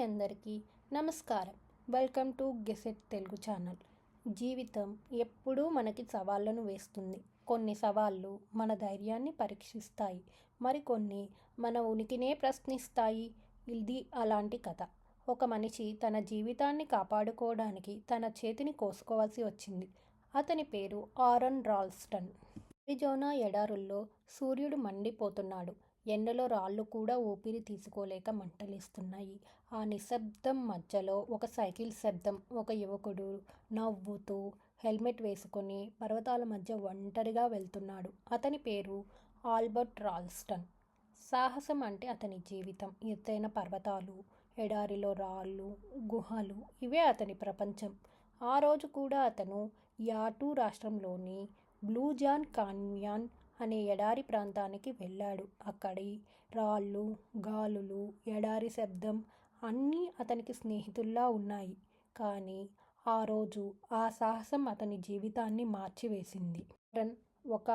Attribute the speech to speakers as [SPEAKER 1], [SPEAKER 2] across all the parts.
[SPEAKER 1] Hi అందరికీ నమస్కారం. Welcome to గెసెట్ తెలుగు ఛానల్. జీవితం ఎప్పుడూ మనకి సవాళ్ళను వేస్తుంది. కొన్ని సవాళ్ళు మన ధైర్యాన్ని పరీక్షిస్తాయి. మరికొన్ని మన ఉనికినే ప్రశ్నిస్తాయి. ఇది అలాంటి కథ. ఒక మనిషి తన జీవితాన్ని కాపాడుకోవడానికి తన చేతిని కోసుకోవాల్సి వచ్చింది. అతని పేరు ఆరన్ రాల్స్టన్. అరిజోనా ఎడారుల్లో సూర్యుడు మండిపోతున్నాడు. ఎండలో రాళ్ళు కూడా ఊపిరి తీసుకోలేక మంటలేస్తున్నాయి. ఆ నిశ్శబ్దం మధ్యలో ఒక సైకిల్ శబ్దం ఒక యువకుడు నవ్వుతూ హెల్మెట్ వేసుకొని పర్వతాల మధ్య ఒంటరిగా వెళ్తున్నాడు. అతని పేరు ఆల్బర్ట్ రాల్స్టన్. సాహసం అంటే అతని జీవితం. ఎత్తైన పర్వతాలు ఎడారిలో రాళ్ళు గుహలు ఇవే అతని ప్రపంచం. ఆ రోజు కూడా అతను యాటూ రాష్ట్రంలోని బ్లూజాన్ కాన్యాన్ అనే ఎడారి ప్రాంతానికి వెళ్ళాడు. అక్కడి రాళ్ళు గాలులు ఎడారి శబ్దం అన్నీ అతనికి స్నేహితుల్లా ఉన్నాయి. కానీ ఆ రోజు ఆ సాహసం అతని జీవితాన్ని మార్చివేసింది. రన్ ఒక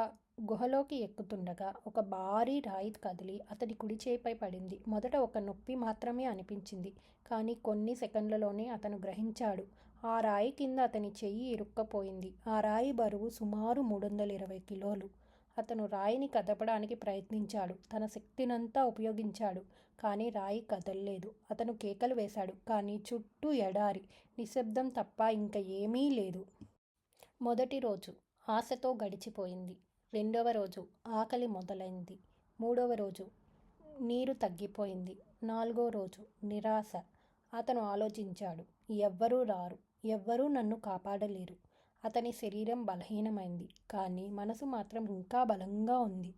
[SPEAKER 1] గుహలోకి ఎక్కుతుండగా ఒక భారీ రాయి కదిలి అతడి కుడి చేపై పడింది. మొదట ఒక నొప్పి మాత్రమే అనిపించింది. కానీ కొన్ని సెకండ్లలోనే అతను గ్రహించాడు. ఆ రాయి కింద అతని చెయ్యి ఇరుక్కపోయింది. ఆ రాయి బరువు సుమారు మూడు వందల ఇరవై కిలోలు. అతను రాయిని కదపడానికి ప్రయత్నించాడు. తన శక్తినంతా ఉపయోగించాడు. కానీ రాయి కదల్లేదు. అతను కేకలు వేశాడు. కానీ చుట్టూ ఎడారి. నిశ్శబ్దం తప్ప ఇంకా ఏమీ లేదు. మొదటి రోజు. ఆశతో గడిచిపోయింది. రెండవ రోజు. ఆకలి మొదలైంది. మూడవ రోజు. నీరు తగ్గిపోయింది. నాలుగో రోజు. నిరాశ. అతను ఆలోచించాడు. ఎవ్వరూ రారు. ఎవ్వరూ నన్ను కాపాడలేరు. అతని శరీరం బలహీనమైంది. కానీ మనసు మాత్రం ఇంకా బలంగా ఉంది.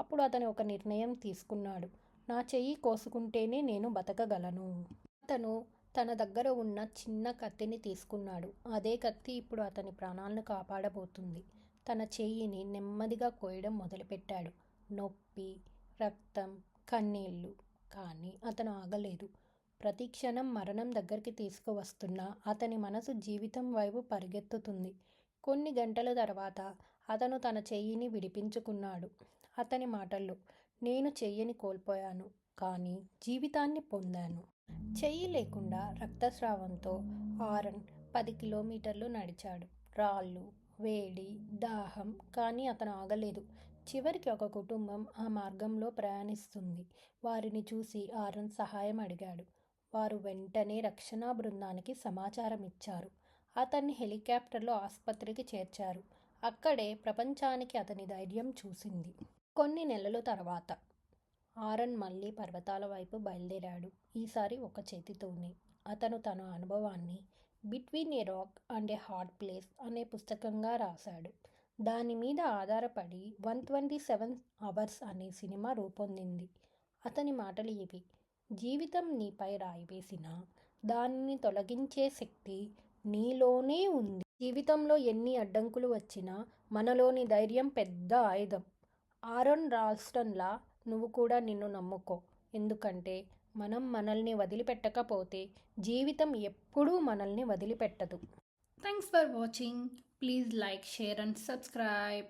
[SPEAKER 1] అప్పుడు అతను ఒక నిర్ణయం తీసుకున్నాడు. నా చెయ్యి కోసుకుంటేనే నేను బతకగలను. అతను తన దగ్గర ఉన్న చిన్న కత్తిని తీసుకున్నాడు. అదే కత్తి ఇప్పుడు అతని ప్రాణాలను కాపాడబోతుంది. తన చెయ్యిని నెమ్మదిగా కోయడం మొదలుపెట్టాడు. నొప్పి రక్తం కన్నీళ్ళు కానీ అతను ఆగలేదు. ప్రతి క్షణం మరణం దగ్గరికి తీసుకువస్తున్న అతని మనసు జీవితం వైపు పరిగెత్తుతుంది. కొన్ని గంటల తర్వాత అతను తన చెయ్యిని విడిపించుకున్నాడు. అతని మాటల్లో నేను చెయ్యిని కోల్పోయాను కానీ జీవితాన్ని పొందాను. చెయ్యి లేకుండా రక్తస్రావంతో ఆరన్ పది కిలోమీటర్లు నడిచాడు. రాళ్ళు వేడి దాహం కానీ అతను ఆగలేదు. చివరికి ఒక కుటుంబం ఆ మార్గంలో ప్రయాణిస్తుంది. వారిని చూసి ఆరన్ సహాయం అడిగాడు. వారు వెంటనే రక్షణ బృందానికి సమాచారం ఇచ్చారు అతన్ని హెలికాప్టర్లో ఆసుపత్రికి చేర్చారు. అక్కడే ప్రపంచానికి అతని ధైర్యం చూసింది. కొన్ని నెలల తర్వాత ఆరన్ మళ్ళీ పర్వతాల వైపు బయలుదేరాడు. ఈసారి ఒక చేతితోనే. అతను తన అనుభవాన్ని between a rock and a hard place అనే పుస్తకంగా రాశాడు. దాని మీద ఆధారపడి వన్ ట్వంటీ సెవెన్ అవర్స్ అనే సినిమా రూపొందింది. అతని మాటలు ఇవి. జీవితం నీపై రాయివేసిన దానిని తొలగించే శక్తి నీలోనే ఉంది. జీవితంలో ఎన్ని అడ్డంకులు వచ్చినా మనలోని ధైర్యం పెద్ద ఆయుధం. ఆరోన్ రాల్స్టన్లా నువ్వు కూడా నిన్ను నమ్ముకో. ఎందుకంటే మనం మనల్ని వదిలిపెట్టకపోతే జీవితం ఎప్పుడూ మనల్ని వదిలిపెట్టదు. Thanks for watching please like share and subscribe